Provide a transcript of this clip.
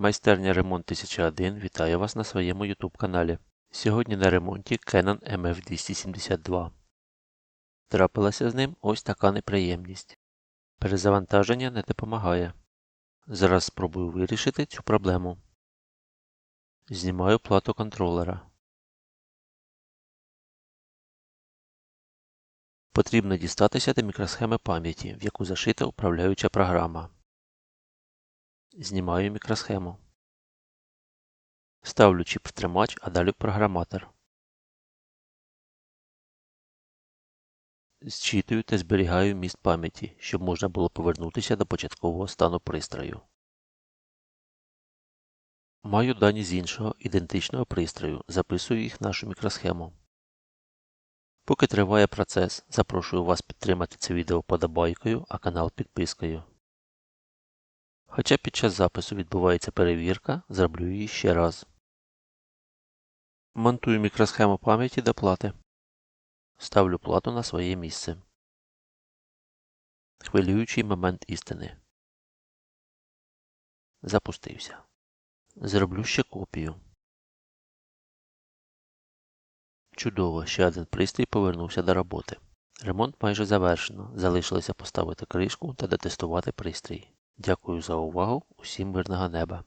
Майстерня Ремонт 1001 вітає вас на своєму YouTube каналі. Сьогодні на ремонті Canon MF272. Трапилася з ним ось така неприємність. Перезавантаження не допомагає. Зараз спробую вирішити цю проблему. Знімаю плату контролера. Потрібно дістатися до мікросхеми пам'яті, в яку зашита управляюча програма. Знімаю мікросхему. Ставлю чіп-тримач, а далі програматор. Зчитую та зберігаю міст пам'яті, щоб можна було повернутися до початкового стану пристрою. Маю дані з іншого ідентичного пристрою, записую їх в нашу мікросхему. Поки триває процес, запрошую вас підтримати це відео подобайкою, а канал підпискою. Хоча під час запису відбувається перевірка, зроблю її ще раз. Монтую мікросхему пам'яті до плати. Ставлю плату на своє місце. Хвилюючий момент істини. Запустився. Зроблю ще копію. Чудово, ще один пристрій повернувся до роботи. Ремонт майже завершено. Залишилося поставити кришку та дотестувати пристрій. Дякую за увагу. Усім мирного неба.